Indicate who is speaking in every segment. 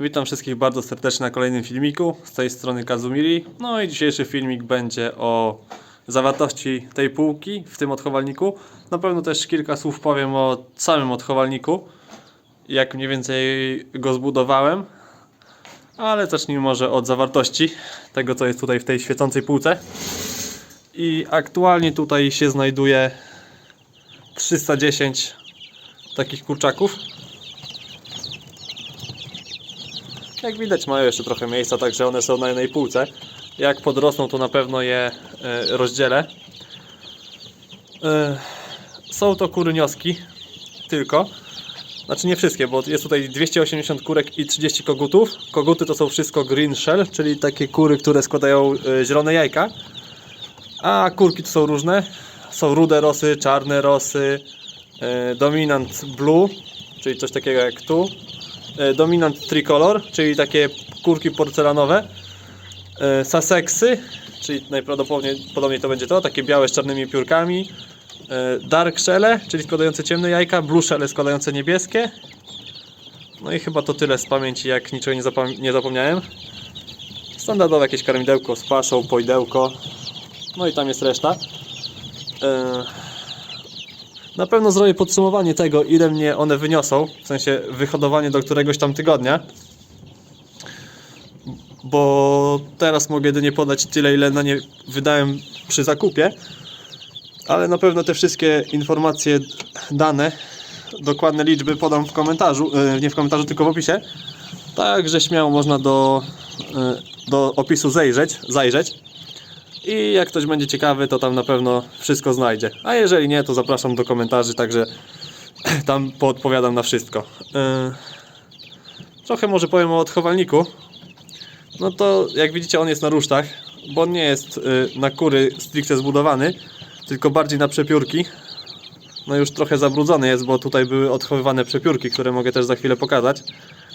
Speaker 1: Witam wszystkich bardzo serdecznie na kolejnym filmiku. Z tej strony Kazumiri. No i dzisiejszy filmik będzie o zawartości tej półki w tym odchowalniku. Na pewno też kilka słów powiem o samym odchowalniku. Jak mniej więcej go zbudowałem. Ale zacznijmy może od zawartości tego, co jest tutaj w tej świecącej półce. I aktualnie tutaj się znajduje 310 takich kurczaków. Jak widać mają jeszcze trochę miejsca, także one są na jednej półce. Jak podrosną to na pewno je e, rozdzielę. E, są to kury nioski tylko. Znaczy nie wszystkie, bo jest tutaj 280 kurek i 30 kogutów. Koguty to są wszystko green shell, czyli takie kury, które składają e, zielone jajka. A kurki to są różne. Są rude rosy, czarne rosy, dominant blue, czyli coś takiego jak tu. E, dominant tricolor, czyli takie kurki porcelanowe. E, Sussexy, czyli najprawdopodobniej podobniej to będzie to, takie białe z czarnymi piórkami. E, Dark shelle, czyli składające ciemne jajka. Blue shelle składające niebieskie. No i chyba to tyle z pamięci, jak niczego nie, zapam- nie zapomniałem. Standardowe jakieś karmidełko z paszą, pojdełko. No i tam jest reszta. E, Na pewno zrobię podsumowanie tego, ile mnie one wyniosą, w sensie wyhodowanie do któregoś tam tygodnia. Bo teraz mogę jedynie podać tyle, ile na nie wydałem przy zakupie. Ale na pewno te wszystkie informacje, dane, dokładne liczby podam w komentarzu, e, nie w komentarzu, tylko w opisie. Także śmiało można do, e, do opisu zajrzeć, zajrzeć. I jak ktoś będzie ciekawy, to tam na pewno wszystko znajdzie. A jeżeli nie, to zapraszam do komentarzy, także tam poodpowiadam na wszystko. Yy, Trochę może powiem o odchowalniku. No to jak widzicie on jest na rusztach, bo on nie jest yy, na kury stricte zbudowany, tylko bardziej na przepiórki. No już trochę zabrudzony jest, bo tutaj były odchowywane przepiórki, które mogę też za chwilę pokazać.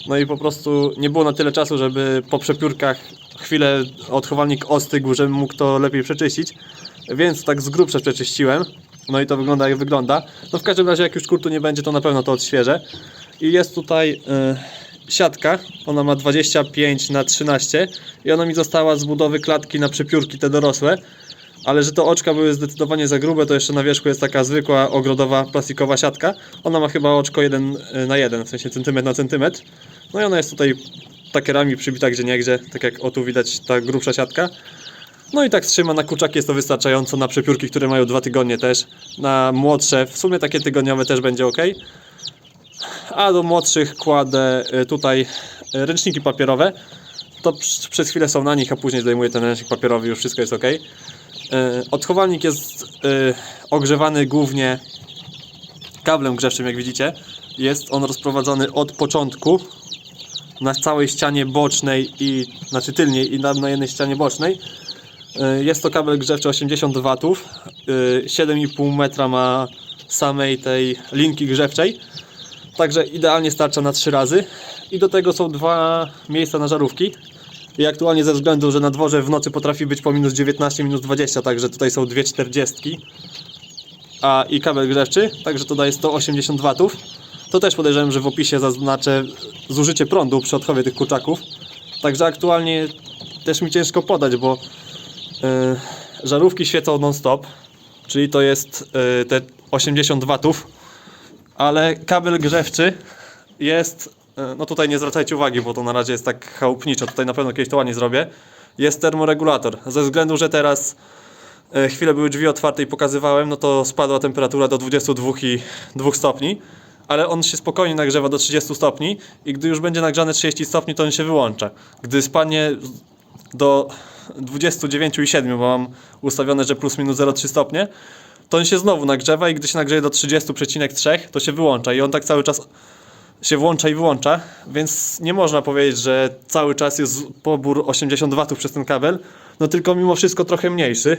Speaker 1: No i po prostu nie było na tyle czasu, żeby po przepiórkach chwilę odchowalnik ostygł, żebym mógł to lepiej przeczyścić. Więc tak z grubsza przeczyściłem. No i to wygląda jak wygląda. No w każdym razie jak już kurtu nie będzie, to na pewno to odświeżę. I jest tutaj y, siatka. Ona ma 25 na 13 i ona mi została z budowy klatki na przepiórki te dorosłe. Ale że to oczka były zdecydowanie za grube, to jeszcze na wierzchu jest taka zwykła ogrodowa plastikowa siatka. Ona ma chyba oczko 1 na 1, w sensie centymetr na centymetr. No i ona jest tutaj takierami przybita gdzie niegdzie, tak jak o tu widać ta grubsza siatka. No i tak trzyma na kurczaki jest to wystarczająco, na przepiórki, które mają dwa tygodnie też, na młodsze, w sumie takie tygodniowe też będzie ok. A do młodszych kładę y, tutaj y, ręczniki papierowe. To przez chwilę są na nich, a później zdejmuję ten ręcznik papierowy, już wszystko jest ok. Odchowalnik jest y, ogrzewany głównie kablem grzewczym, jak widzicie. Jest on rozprowadzony od początku na całej ścianie bocznej i znaczy tylniej i na, na jednej ścianie bocznej. Y, Jest to kabel grzewczy 80 W. y, 7,5 metra ma samej tej linki grzewczej. Także idealnie starcza na 3 razy. I do tego są dwa miejsca na żarówki. I aktualnie ze względu, że na dworze w nocy potrafi być po minus 19, minus 20, także tutaj są dwie 40 a i kabel grzewczy, także to daje 180 W. To też podejrzewam, że w opisie zaznaczę zużycie prądu przy odchowie tych kurczaków. Także aktualnie też mi ciężko podać, bo yy, żarówki świecą non-stop, czyli to jest yy, te 80 W, ale kabel grzewczy jest, no tutaj nie zwracajcie uwagi, bo to na razie jest tak chałupniczo, tutaj na pewno kiedyś to ładnie zrobię, jest termoregulator. Ze względu, że teraz e, chwilę były drzwi otwarte i pokazywałem, no to spadła temperatura do 22,2 stopni, ale on się spokojnie nagrzewa do 30 stopni i gdy już będzie nagrzane 30 stopni, to on się wyłącza. Gdy spadnie do 29,7, bo mam ustawione, że plus minus 0,3 stopnie, to on się znowu nagrzewa i gdy się nagrzeje do 30,3, to się wyłącza i on tak cały czas się włącza i wyłącza, więc nie można powiedzieć, że cały czas jest pobór 80 W przez ten kabel, no tylko mimo wszystko trochę mniejszy.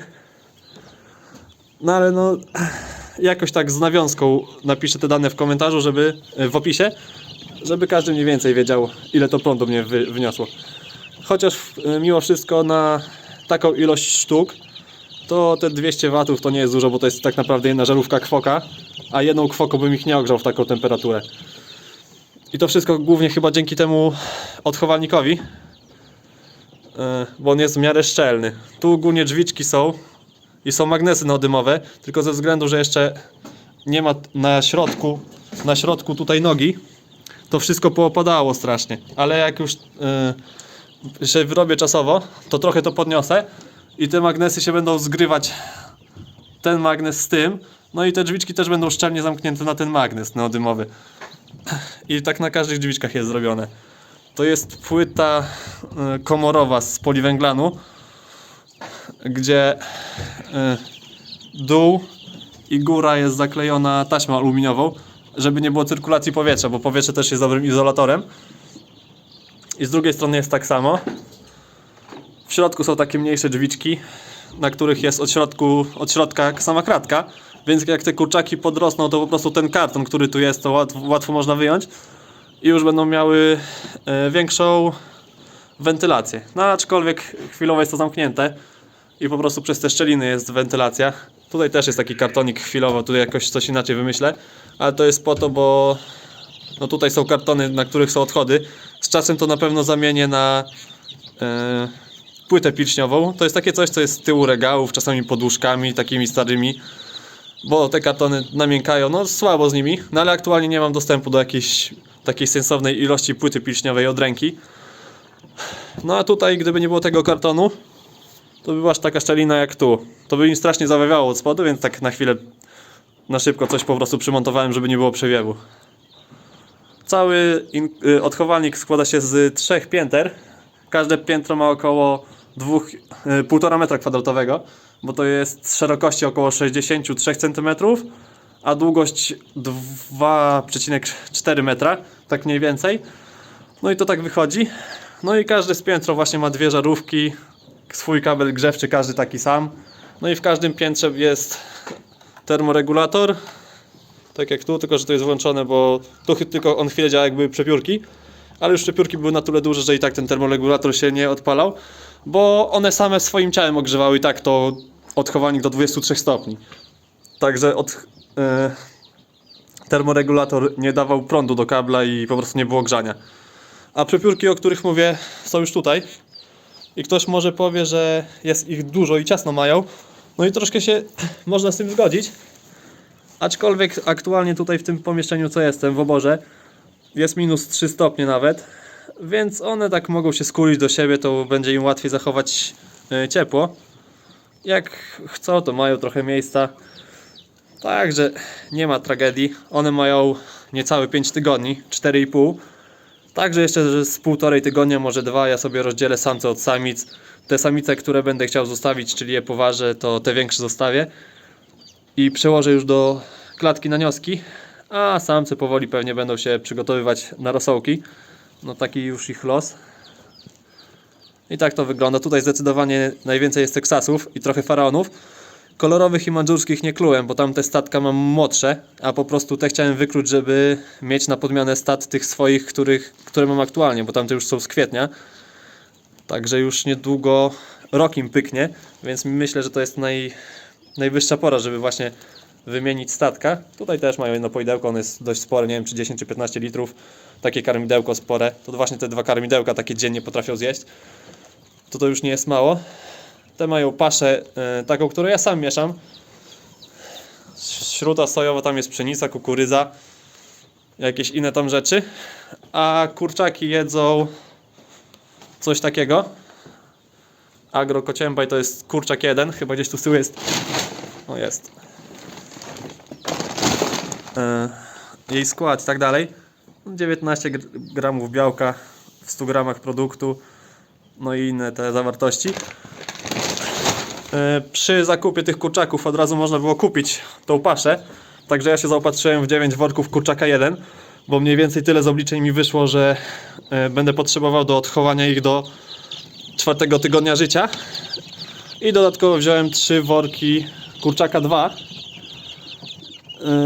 Speaker 1: No ale no jakoś tak z nawiązką napiszę te dane w komentarzu, żeby w opisie, żeby każdy mniej więcej wiedział ile to prądu mnie wy, wyniosło. Chociaż e, mimo wszystko na taką ilość sztuk to te 200 watów to nie jest dużo, bo to jest tak naprawdę jedna żarówka kwoka, a jedną kwoką bym ich nie ogrzał w taką temperaturę. I to wszystko głównie chyba dzięki temu odchowalnikowi, e, bo on jest w miarę szczelny. Tu ogólnie drzwiczki są i są magnesy neodymowe, tylko ze względu, że jeszcze nie ma na środku, na środku tutaj nogi, to wszystko poopadało strasznie. Ale jak już yy, się wyrobię czasowo, to trochę to podniosę i te magnesy się będą zgrywać ten magnes z tym, no i te drzwiczki też będą szczelnie zamknięte na ten magnes neodymowy. I tak na każdych drzwiczkach jest zrobione. To jest płyta y, komorowa z poliwęglanu, gdzie y, dół i góra jest zaklejona taśmą aluminiową, żeby nie było cyrkulacji powietrza, bo powietrze też jest dobrym izolatorem. I z drugiej strony jest tak samo. W środku są takie mniejsze drzwiczki, na których jest od, środku, od środka sama kratka, więc jak te kurczaki podrosną, to po prostu ten karton, który tu jest, to łatwo, łatwo można wyjąć i już będą miały e, większą wentylację. No aczkolwiek chwilowo jest to zamknięte i po prostu przez te szczeliny jest wentylacja. Tutaj też jest taki kartonik chwilowo, tutaj jakoś coś inaczej wymyślę, ale to jest po to, bo no tutaj są kartony, na których są odchody. Z czasem to na pewno zamienię na e, płytę pilśniową. To jest takie coś, co jest z tyłu regałów, czasami poduszkami takimi starymi, bo te kartony namiękają, no słabo z nimi, no ale aktualnie nie mam dostępu do jakiejś takiej sensownej ilości płyty pilśniowej od ręki. No a tutaj, gdyby nie było tego kartonu, to by była aż taka szczelina jak tu. To by mi strasznie zawawiało od spodu, więc tak na chwilę, na szybko coś po prostu przymontowałem, żeby nie było przewiewu. Cały y, odchowalnik składa się z trzech pięter. Każde piętro ma około 1,5 metra kwadratowego, bo to jest szerokości około 63 cm, a długość 2,4 metra, tak mniej więcej. No i to tak wychodzi. No i każde z piętro właśnie ma dwie żarówki, swój kabel grzewczy, każdy taki sam. No i w każdym piętrze jest termoregulator, tak jak tu, tylko że to jest włączone, bo tu tylko on chwilę działa jakby przepiórki, ale już przepiórki były na tyle duże, że i tak ten termoregulator się nie odpalał, bo one same swoim ciałem ogrzewały i tak to odchowalnik do 23 stopni. Także od, e, termoregulator nie dawał prądu do kabla i po prostu nie było grzania. A przepiórki, o których mówię, są już tutaj. I ktoś może powie, że jest ich dużo i ciasno mają. No i troszkę się można z tym zgodzić. Aczkolwiek aktualnie tutaj w tym pomieszczeniu, co jestem, w oborze, jest minus 3 stopnie nawet, więc one tak mogą się skulić do siebie, to będzie im łatwiej zachować e, ciepło. Jak chcą, to mają trochę miejsca. Także nie ma tragedii. One mają niecałe 5 tygodni, 4,5. Także jeszcze z półtorej tygodnia, może dwa, ja sobie rozdzielę samce od samic. Te samice, które będę chciał zostawić, czyli je poważę, to te większe zostawię i przełożę już do klatki na nioski, a samce powoli pewnie będą się przygotowywać na rosołki. No taki już ich los. I tak to wygląda. Tutaj zdecydowanie najwięcej jest teksasów i trochę faraonów. Kolorowych i mandżurskich nie klułem, bo tamte statka mam młodsze, a po prostu te chciałem wykluć, żeby mieć na podmianę stat tych swoich, których, które mam aktualnie, bo tamte już są z kwietnia. Także już niedługo rok im pyknie, więc myślę, że to jest naj, najwyższa pora, żeby właśnie wymienić statka. Tutaj też mają jedno poidełko, ono jest dość spore, nie wiem czy 10 czy 15 litrów. Takie karmidełko spore. To właśnie te dwa karmidełka takie dziennie potrafią zjeść. To to już nie jest mało. Te mają paszę e, taką, którą ja sam mieszam. Śruta sojowa, tam jest pszenica, kukurydza, jakieś inne tam rzeczy. A kurczaki jedzą coś takiego. Agro Kociębaj to jest kurczak jeden, chyba gdzieś tu z tyłu jest. O jest. E, jej skład i tak dalej. 19 gr- gramów białka w 100 gramach produktu. No i inne te zawartości. E, Przy zakupie tych kurczaków od razu można było kupić tą paszę. Także ja się zaopatrzyłem w 9 worków kurczaka 1, bo mniej więcej tyle z obliczeń mi wyszło, że e, będę potrzebował do odchowania ich do czwartego tygodnia życia. I dodatkowo wziąłem 3 worki kurczaka 2, e,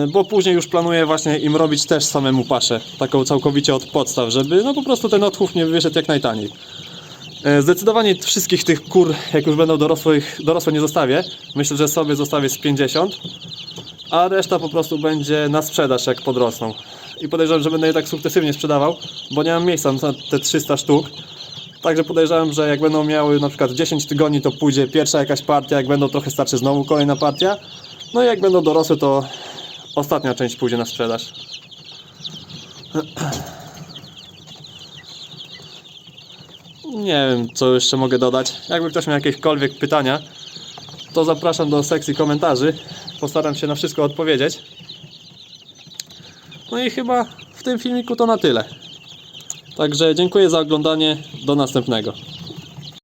Speaker 1: bo później już planuję właśnie im robić też samemu paszę, taką całkowicie od podstaw, żeby no po prostu ten odchów nie wyszedł jak najtaniej. E, Zdecydowanie wszystkich tych kur, jak już będą dorosłych, dorosłe nie zostawię. Myślę, że sobie zostawię z 50, a reszta po prostu będzie na sprzedaż jak podrosną. i podejrzewam, że będę je tak sukcesywnie sprzedawał, bo nie mam miejsca na te 300 sztuk. Także podejrzewam, że jak będą miały na przykład 10 tygodni, to pójdzie pierwsza jakaś partia, jak będą trochę starsze, znowu kolejna partia. No i jak będą dorosłe, to ostatnia część pójdzie na sprzedaż. Nie wiem, co jeszcze mogę dodać. Jakby ktoś miał jakiekolwiek pytania, to zapraszam do sekcji komentarzy. Postaram się na wszystko odpowiedzieć. No i chyba w tym filmiku to na tyle. Także dziękuję za oglądanie. Do następnego.